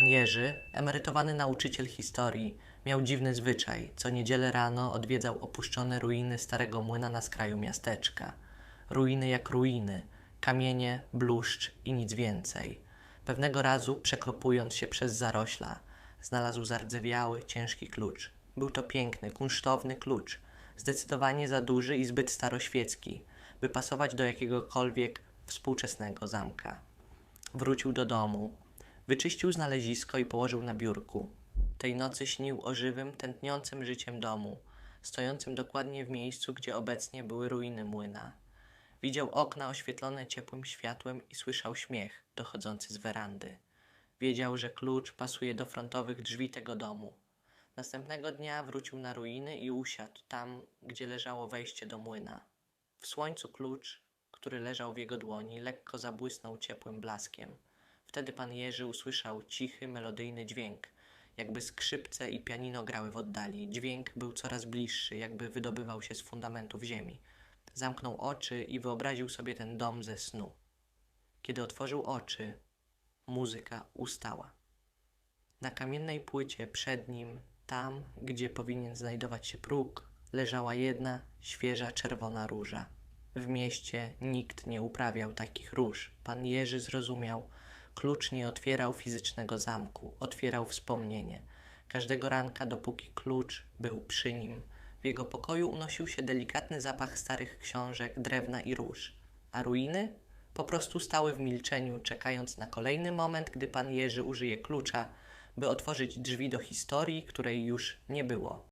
Pan Jerzy, emerytowany nauczyciel historii, miał dziwny zwyczaj. Co niedzielę rano odwiedzał opuszczone ruiny starego młyna na skraju miasteczka. Ruiny jak ruiny, kamienie, bluszcz i nic więcej. Pewnego razu, przekropując się przez zarośla, znalazł zardzewiały, ciężki klucz. Był to piękny, kunsztowny klucz, zdecydowanie za duży i zbyt staroświecki, by pasować do jakiegokolwiek współczesnego zamka. Wrócił do domu, wyczyścił znalezisko i położył na biurku. Tej nocy śnił o żywym, tętniącym życiem domu, stojącym dokładnie w miejscu, gdzie obecnie były ruiny młyna. Widział okna oświetlone ciepłym światłem i słyszał śmiech dochodzący z werandy. Wiedział, że klucz pasuje do frontowych drzwi tego domu. Następnego dnia wrócił na ruiny i usiadł tam, gdzie leżało wejście do młyna. W słońcu klucz, który leżał w jego dłoni, lekko zabłysnął ciepłym blaskiem. Wtedy pan Jerzy usłyszał cichy, melodyjny dźwięk, jakby skrzypce i pianino grały w oddali. Dźwięk był coraz bliższy, jakby wydobywał się z fundamentów ziemi. Zamknął oczy i wyobraził sobie ten dom ze snu. Kiedy otworzył oczy, muzyka ustała. Na kamiennej płycie przed nim, tam, gdzie powinien znajdować się próg, leżała jedna świeża czerwona róża. W mieście nikt nie uprawiał takich róż. Pan Jerzy zrozumiał, klucz nie otwierał fizycznego zamku, otwierał wspomnienie. Każdego ranka, dopóki klucz był przy nim, w jego pokoju unosił się delikatny zapach starych książek, drewna i róż. A ruiny po prostu stały w milczeniu, czekając na kolejny moment, gdy pan Jerzy użyje klucza, by otworzyć drzwi do historii, której już nie było.